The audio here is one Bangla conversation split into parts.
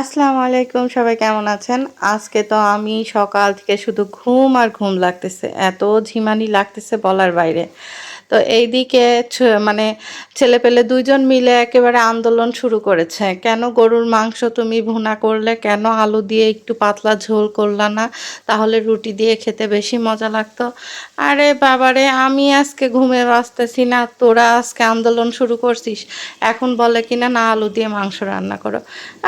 আসসালামু আলাইকুম, সবাই কেমন আছেন? আজকে তো আমি সকাল থেকে শুধু ঘুম আর ঘুম লাগতেছে, এত ঝিমানি লাগতেছে বলার বাইরে। তো এইদিকে মানে ছেলে পেলে দুইজন মিলে একেবারে আন্দোলন শুরু করেছে। কেন গরুর মাংস তুমি ভুনা করলে? কেন আলু দিয়ে একটু পাতলা ঝোল করলা না? তাহলে রুটি দিয়ে খেতে বেশি মজা লাগতো। আরে বাবারে, আমি আজকে ঘুমে বাঁচতেছি না। তোরা আজকে আন্দোলন শুরু করছিস। এখন বলে কিনা, না, আলু দিয়ে মাংস রান্না করো।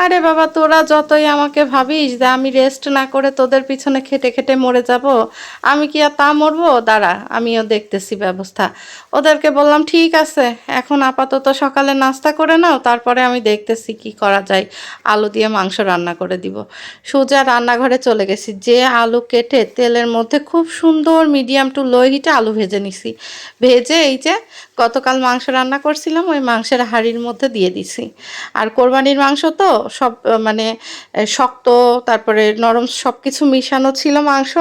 আরে বাবা, তোরা যতই আমাকে ভাবিস যে আমি রেস্ট না করে তোদের পিছনে খেটে খেটে মরে যাব, আমি কি আর তা মরবো? দাঁড়া, আমিও দেখতেছি ব্যবস্থা। ওদেরকে বললাম, ঠিক আছে, এখন আপাতত সকালে নাস্তা করে নাও, তারপরে আমি দেখতেছি কি করা যায়। আলু দিয়ে মাংস রান্না করে দিব। সোজা রান্নাঘরে চলে গেছি। যে আলু কেটে তেলের মধ্যে খুব সুন্দর মিডিয়াম টু লো হিটে আলু ভেজে নিছি। ভেজে এই যে গতকাল মাংস রান্না করছিলাম, ওই মাংসের হাড়ির মধ্যে দিয়ে দিছি। আর কোরবানির মাংস তো সব মানে শক্ত, তারপরে নরম সব কিছু মিশানো ছিল মাংস,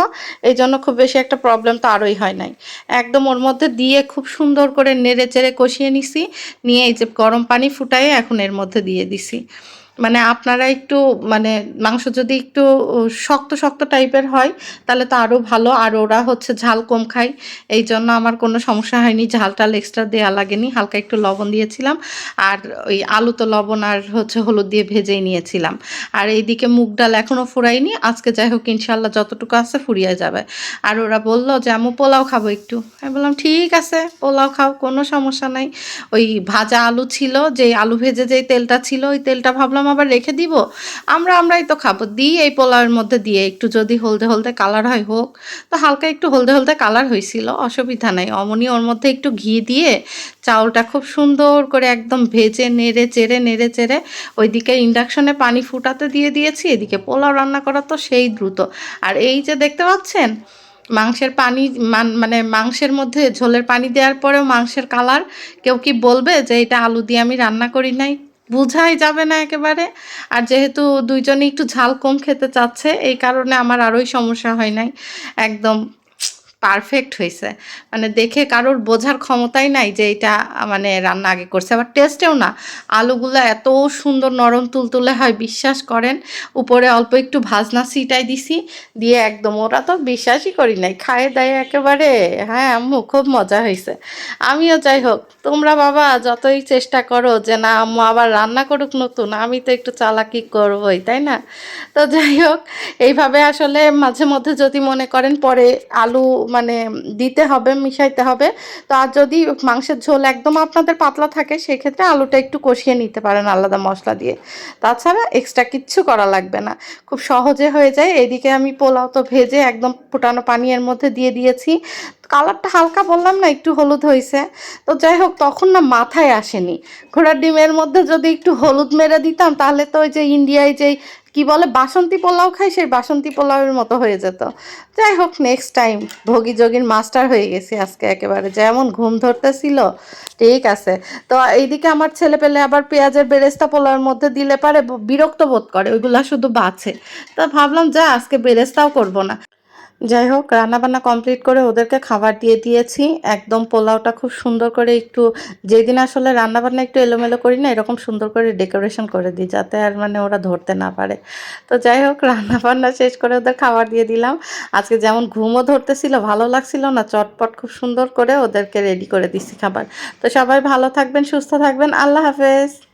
এই জন্য খুব বেশি একটা প্রবলেম তো আরোই হয় নাই। একদম ওর মধ্যে দিয়ে খুব সুন্দর করে নেড়ে চেড়ে কষিয়ে নিছি, নিয়ে এই যে গরম পানি ফুটাই এখন এর মধ্যে দিয়ে দিছি। মানে আপনারা একটু মানে মাংস যদি একটু শক্ত শক্ত টাইপের হয়, তাহলে তো আরও ভালো। আর ওরা হচ্ছে ঝাল কম খায়। এই জন্য আমার কোনো সমস্যা হয়নি। ঝাল টাল এক্সট্রা দেওয়া লাগেনি। হালকা একটু লবণ দিয়েছিলাম। আর ওই আলু তো লবণ আর হচ্ছে হলুদ দিয়ে ভেজেই নিয়েছিলাম। আর এইদিকে মুগ ডাল এখনও ফুরাইনি আজকে যাই হোক ইনশাল্লাহ যতটুকু আছে ফুরিয়ে যাবে। আর ওরা বলল যে আমু পোলাও খাব একটু। আমি বললাম, ঠিক আছে, পোলাও খাও, কোনো সমস্যা নাই। ওই ভাজা আলু ছিল যে আলু ভেজে যেই তেলটা ছিল, ওই তেলটা ভাবলাম আবার রেখে দিব। আমরা আমরাই তো খাব। দিই এই পোলাওয়ের মধ্যে দিয়ে। একটু যদি হলদে হলদে কালার হয় হোক। তো হালকা একটু হলদে হলদে কালার হয়েছিল, অসুবিধা নাই। অমনি ওর মধ্যে একটু ঘি দিয়ে চাউলটা খুব সুন্দর করে একদম ভেজে, নেড়ে, চেড়ে নেড়ে, চেড়ে ওইদিকে ইন্ডাকশনে পানি ফুটাতে দিয়ে দিয়েছি। এদিকে পোলাও রান্না করা তো সেই দ্রুত। আর এই যে দেখতে পাচ্ছেন, মাংসের পানি মান- মাংসের মধ্যে ঝোলের পানি দেওয়ার পরেও মাংসের কালার কেউ কি বলবে যে এটা আলু দিয়ে আমি রান্না করি নাই? বোঝাই যাবে না একেবারে। আর যেহেতু দুইজনে একটু ঝাল কম খেতে চাচ্ছে, এই কারণে আমার আরোই সমস্যা হয় নাই। একদম পারফেক্ট হয়েছে মানে দেখে কারোর বোঝার ক্ষমতাই নাই যে এটা মানে রান্না আগে করছে। আবার টেস্টেও না। আলুগুলো এত সুন্দর নরম তুলতুলে হয়, বিশ্বাস করেন। উপরে অল্প একটু ভাজনা সিটাই দিছি, দিয়ে একদম ওরা তো বিশ্বাসই করি নাই। খায়ে দেয় একেবারে হ্যাঁ আম্মু, খুব মজা হয়েছে আমিও যাই হোক, তোমরা বাবা যতই চেষ্টা করো যে না, আম্মু আবার রান্না করুক নতুন, আমি তো একটু চালাকি করবোই, তাই না? তো যাই হোক, এইভাবে আসলে মাঝে মধ্যে যদি মনে করেন পরে আলু মানে দিতে হবে, মিশাইতে হবে। তো আর যদি মাংসের ঝোল একদম আপনাদের পাতলা থাকে, সেক্ষেত্রে আলুটা একটু কষিয়ে নিতে পারেন আলাদা মশলা দিয়ে। তাছাড়া এক্সট্রা কিচ্ছু করা লাগবে না। খুব সহজে হয়ে যায়। এদিকে আমি পোলাও তো ভেজে একদম ফুটানো পানি এর মধ্যে দিয়ে দিয়েছি। কালারটা হালকা বললাম না, একটু হলুদ হয়েছে। তো যাই হোক, তখন না মাথায় আসেনি। ঘোড়ার ডিমের মধ্যে যদি একটু হলুদ মেরে দিতাম, তাহলে তো ওই যে ইন্ডিয়ায় যেই কি বলে, বাসন্তী পোলাও খাই, সেই বাসন্তী পোলাওয়ের মতো হয়ে যেত। যাই হোক নেক্সট টাইম ভোগী যোগীর মাস্টার হয়ে গেছি আজকে একেবারে। যেমন ঘুম ধরতেছিল, ঠিক আছে। তো এইদিকে আমার ছেলে পেলে আবার পেঁয়াজের বেরেস্তা পোলাওয়ের মধ্যে দিলে পারে, বিরক্ত বোধ করে, ওইগুলা শুধু বাছে। তা ভাবলাম, যা, আজকে বেরেস্তাও করব না। যাই হোক রান্নাবান্না কমপ্লিট করে ওদেরকে খাবার দিয়ে দিয়েছি। একদম পোলাওটা খুব সুন্দর করে একটু, যেদিন আসলে রান্নাবান্না একটু এলোমেলো করি না, এরকম সুন্দর করে ডেকোরেশন করে দিই, যাতে আর মানে ওরা ধরতে না পারে। তো যাই হোক রান্নাবান্না শেষ করে ওদের খাবার দিয়ে দিলাম। আজকে যেমন ঘুমও ধরতেছিল, ভালো লাগছিল না, চটপট খুব সুন্দর করে ওদেরকে রেডি করে দিচ্ছি খাবার। তো সবাই ভালো থাকবেন, সুস্থ থাকবেন। আল্লাহ হাফেজ।